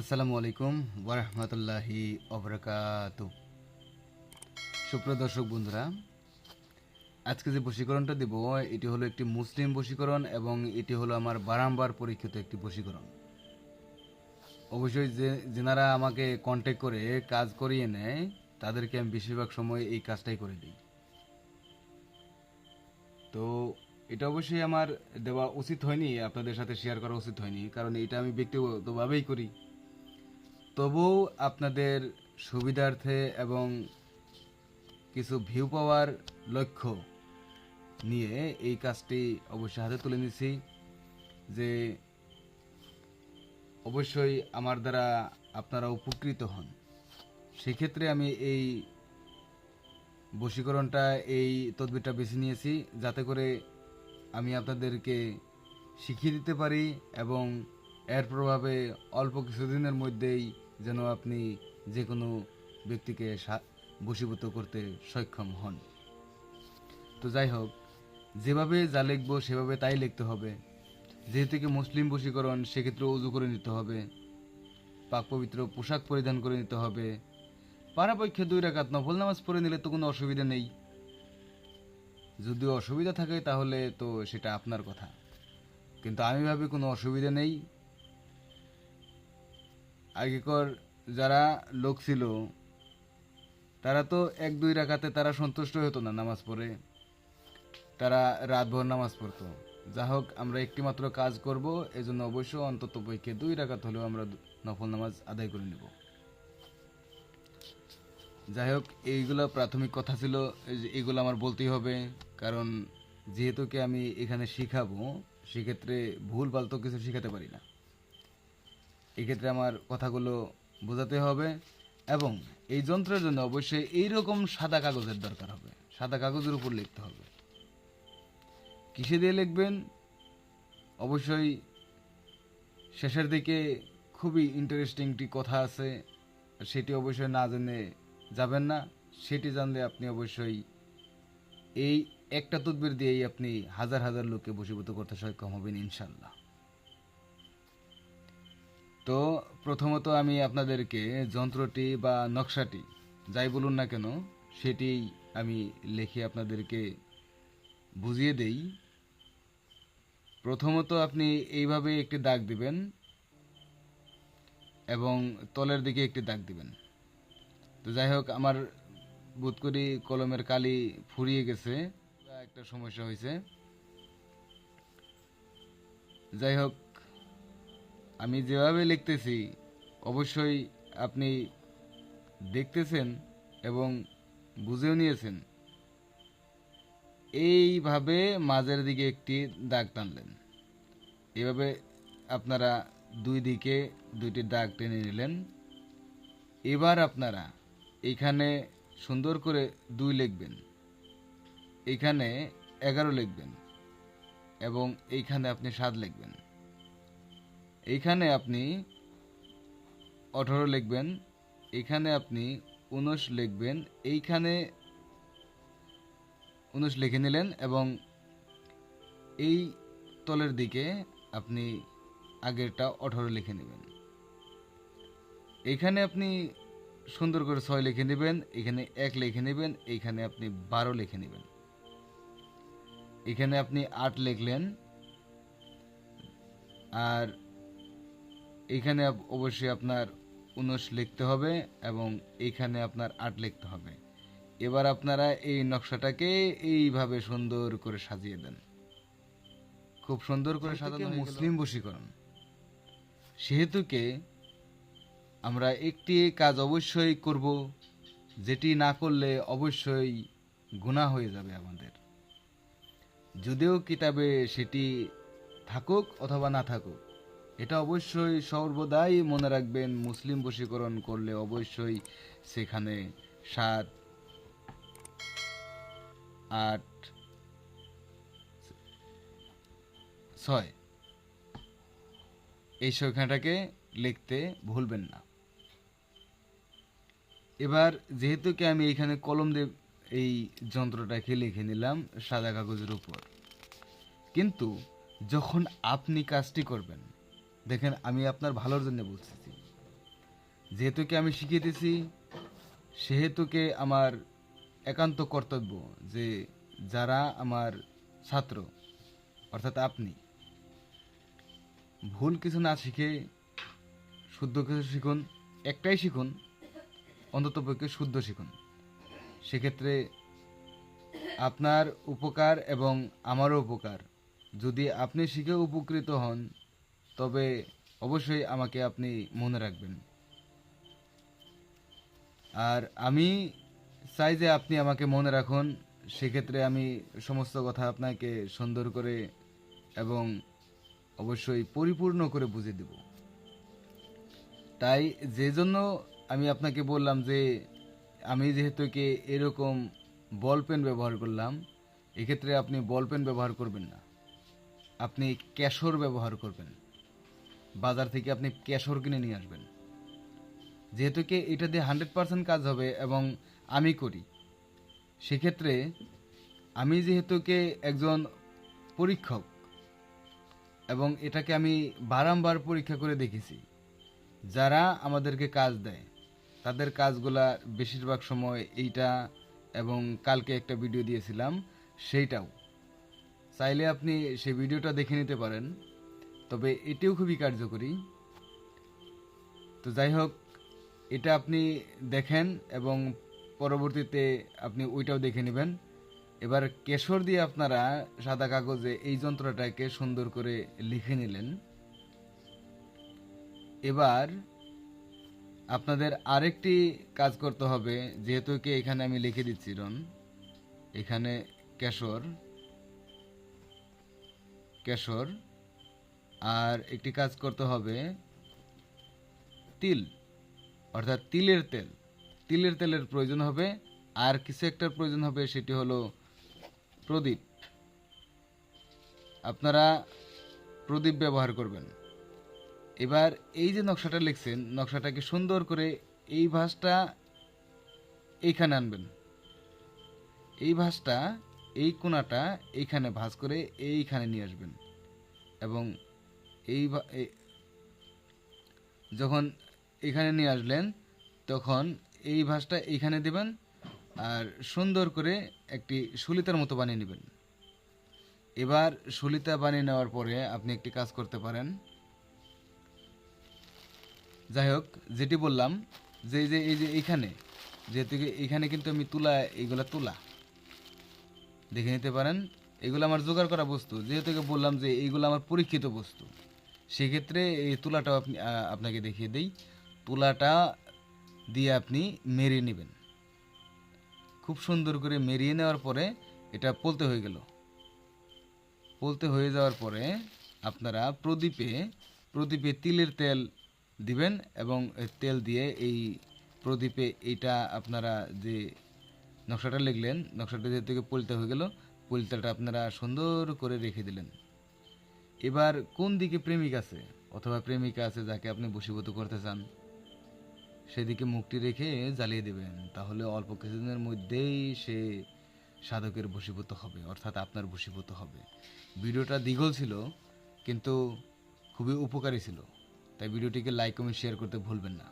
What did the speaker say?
আসসালামু আলাইকুম ওরহমতুল্লাহি অবরাকাত সুপ্রিয় দর্শক বন্ধুরা, আজকে যে বশীকরণটা দেব, এটি হলো একটি মুসলিম বশীকরণ এবং এটি হলো আমার বারংবার পরীক্ষিত একটি বশীকরণ। অবশ্যই যে যেনারা আমাকে কন্ট্যাক্ট করে, কাজ করিয়ে নেয়, তাদেরকে আমি বেশিরভাগ সময় এই কাজটাই করে দিই। তো এটা অবশ্যই আমার দেওয়া উচিত হয়নি, আপনাদের সাথে শেয়ার করা উচিত হয়নি, কারণ এটা আমি ব্যক্তিগতভাবেই করি। তবুও আপনাদের সুবিধার্থে এবং কিছু ভিউ পাওয়ার লক্ষ্য নিয়ে এই কাজটি অবশ্যই হাতে তুলে নিছি যে অবশ্যই আমার দ্বারা আপনারা উপকৃত হন। সেক্ষেত্রে আমি এই বশীকরণটা, এই তদবিরটা বেছে নিয়েছি যাতে করে আমি আপনাদেরকে শিখিয়ে দিতে পারি এবং এর প্রভাবে অল্প কিছুদিনের মধ্যেই যেন আপনি যে কোনো ব্যক্তিকে বশীভূত করতে সক্ষম হন। তো যাই হোক, যেভাবে যা লিখব, সেভাবে তাই লিখতে হবে। যেহেতু কি মুসলিম বশীকরণ, সেক্ষেত্রে উজু করে নিতে হবে। পাক পবিত্র পোশাক পরিধান করে নিতে হবে। পারাপক্ষে দুই রাকাত নফল নামাজ পড়ে নিলে তো কোনো অসুবিধা নেই। যদি অসুবিধা থাকে তাহলে তো সেটা আপনার কথা। কিন্তু আমি ভাবি কোনো অসুবিধা নেই। আগেকর যারা লোক ছিল, তারা তো এক, দুই রাখাতে তারা সন্তুষ্ট হতো না নামাজ পড়ে। তারা রাতভর নামাজ পড়তো। যা হোক, আমরা একটি মাত্র কাজ করব, এজন্য অবশ্য অন্তত পক্ষে দুই রাকাত হলেও আমরা নফল নামাজ আদায় করে নেব। যাই হোক, এইগুলো প্রাথমিক কথা ছিল এগুলো আমার বলতেই হবে, কারণ যেহেতু কি আমি এখানে শিখাবো, সেক্ষেত্রে ভুল ভালো তো কিছু শিখাতে পারি না। এক্ষেত্রে আমার কথাগুলো বোঝাতে হবে এবং এই যন্ত্রের জন্য অবশ্যই এইরকম সাদা কাগজের দরকার হবে। সাদা কাগজের উপর লিখতে হবে। কিসে দিয়ে লিখবেন? অবশ্যই শেষের দিকে খুবই ইন্টারেস্টিং একটি কথা আছে, সেটি অবশ্যই না জেনে যাবেন না। সেটি জানলে আপনি অবশ্যই এই একটা তদবির দিয়েই আপনি হাজার হাজার লোককে বসীভূত করতে সক্ষম হবেন ইনশাল্লাহ তো প্রথমত আমি আপনাদেরকে যন্ত্রটি বা নকশাটি যাই বলুন না কেন, সেটি আমি লিখে আপনাদেরকে বুঝিয়ে দেই। প্রথমত আপনি এইভাবে একটি দাগ দিবেন এবং তলের দিকে একটি দাগ দিবেন। তো যাই হোক, আমার বোধ করি কলমের কালি ফুরিয়ে গেছে একটা সমস্যা হয়েছে। যাই হোক আমি যেভাবে লিখতেছি, অবশ্যই আপনি দেখতেছেন এবং বুঝেও নিয়েছেন। এইভাবে মাঝের দিকে একটি দাগ টানলেন। এভাবে আপনারা দুই দিকে দুইটি দাগ টেনে নিলেন। এবার আপনারা এইখানে সুন্দর করে দুই লিখবেন। এইখানে এগারো লিখবেন এবং এইখানে আপনি সাত লিখবেন। এইখানে আপনি আঠারো লিখবেন, এখানে আপনি উনিশ লিখবেন, এইখানে উনিশ লিখে নিলেন এবং এই তলের দিকে আপনি আগেরটা আঠারো লিখে নেবেন। এইখানে আপনি সুন্দর করে ছয় লিখে নেবেন, এখানে এক লিখে নেবেন এইখানে আপনি বারো লিখে নেবেন। এখানে আপনি আট লিখলেন, আর এইখানে আপ- অবশ্যই আপনার উনিশ লিখতে হবে এবং এইখানে আপনার আট লিখতে হবে। এবার আপনারা এই নকশাটাকে এইভাবে সুন্দর করে সাজিয়ে দেন। খুব সুন্দর করে সাজানো মুসলিম বশীকরণ। সেহেতুকে আমরা একটি কাজ অবশ্যই করব যেটি না করলে অবশ্যই গুনাহ হয়ে যাবে আমাদের। যদিও কিতাবে সেটি থাকুক অথবা না থাকুক এটা অবশ্যই সর্বদাই মনে রাখবেন, মুসলিম বশীকরণ করলে অবশ্যই সেখানে সাত, আট, ছয়। এই সংখ্যাটাকে লিখতে ভুলবেন না। এবার যেহেতু কি আমি এইখানে কলম দিয়ে এই যন্ত্রটাকে লিখে নিলাম সাদা কাগজের উপর, কিন্তু যখন আপনি কাজটি করবেন দেখেন, আমি আপনার ভালোর জন্য বলতেছি। যেহেতুকে আমি শিখিয়েতেছি সেহেতুকে আমার একান্ত কর্তব্য যে যারা আমার ছাত্র, অর্থাৎ আপনি, ভুল কিছু না শিখে শুদ্ধ কিছু শিখুন, একটাই শিখুন, অন্তত পক্ষে শুদ্ধ শিখুন। সেক্ষেত্রে আপনার উপকার এবং আমারও উপকার। যদি আপনি শিখে উপকৃত হন তবে অবশ্যই আমাকে আপনি মনে রাখবেন। আর আমি চাই যে আপনি আমাকে মনে রাখুন, সেক্ষেত্রে আমি সমস্ত কথা আপনাকে সুন্দর করে এবং অবশ্যই পরিপূর্ণ করে বুঝিয়ে দেব। তাই যে জন্য আমি আপনাকে বললাম যে আমি যেহেতু কি এরকম বল পেন ব্যবহার করলাম, এক্ষেত্রে আপনি বল পেন ব্যবহার করবেন না। আপনি ক্যাশর ব্যবহার করবেন। বাজার থেকে আপনি ক্যাশর কিনে নিয়ে আসবেন। যেহেতু কি এটা দিয়ে হান্ড্রেড পার্সেন্ট কাজ হবে এবং আমি করি, সেক্ষেত্রে আমি যেহেতু কি একজন পরীক্ষক এবং এটাকে আমি বারংবার পরীক্ষা করে দেখেছি, যারা আমাদেরকে কাজ দেয়, তাদের কাজগুলা বেশিরভাগ সময় এইটা এবং কালকে একটা ভিডিও দিয়েছিলাম, সেইটাও। চাইলে আপনি সেই ভিডিওটা দেখে নিতে পারেন। তবে এটিও খুবই কার্যকরী। তো যাই হোক এটা আপনি দেখেন এবং পরবর্তীতে আপনি ওইটাও দেখে নেবেন। এবার কেশর দিয়ে আপনারা সাদা কাগজে এই যন্ত্রটাকে সুন্দর করে লিখে নিলেন। এবার আপনাদের আরেকটি কাজ করতে হবে, যেহেতু কি এখানে আমি লিখে দিচ্ছি, রন। এখানে কেশর কেশর আর একটি কাজ করতে হবে, তিল, অর্থাৎ তিলের তেল। তিলের তেলের প্রয়োজন হবে, আর কিছু একটার প্রয়োজন হবে, সেটি হলো প্রদীপ। আপনারা প্রদীপ ব্যবহার করবেন। এবার এই যে নকশাটা লিখছেন, নকশাটাকে সুন্দর করে এই ভাঁজটা এইখানে আনবেন। এই ভাঁজটা, এই কোনাটা এইখানে ভাঁজ করে এইখানে নিয়ে আসবেন। এবং এই যখন এখানে নিয়ে আসলেন, তখন এই ভাঁজটা এইখানে দেবেন আর সুন্দর করে একটি সুলিতার মতো বানিয়ে নেবেন। এবার সুলিতা বানিয়ে নেওয়ার পরে আপনি একটি কাজ করতে পারেন। যাই হোক, যেটি বললাম, যে যে এই যে এইখানে যেহেতু কি এইখানে কিন্তু আমি তুলা এইগুলা তুলা। দেখে নিতে পারেন, এগুলো আমার জোগাড় করা বস্তু। যেহেতুকে বললাম যে এইগুলো আমার পরীক্ষিত বস্তু। সেক্ষেত্রে এই তুলাটাও আপনি আপনাকে দেখিয়ে দেই। তুলাটা দিয়ে আপনি মেরিয়ে নেবেন। খুব সুন্দর করে মেরিয়ে নেওয়ার পরে এটা পলতে হয়ে গেল। পলতে হয়ে যাওয়ার পরে আপনারা প্রদীপে প্রদীপে তিলের তেল দিবেন এবং তেল দিয়ে এই প্রদীপে এইটা আপনারা যে নকশাটা লিখলেন, নকশাটা যেহেতু পলিতা হয়ে গেল। পলিতাটা আপনারা সুন্দর করে রেখে দিলেন। এবার কোন দিকে প্রেমিক আছে? অথবা প্রেমিকা আছে যাকে আপনি বশীভূত করতে চান? সেদিকে মুখটি রেখে জ্বালিয়ে দেবেন। তাহলে অল্প কিছুদিনের মধ্যেই সে সাধকের বশীভূত হবে, অর্থাৎ আপনার বশীভূত হবে। ভিডিওটা দীঘল ছিল, কিন্তু খুবই উপকারী ছিল। তাই ভিডিওটিকে লাইক কমেন্ট শেয়ার করতে ভুলবেন না।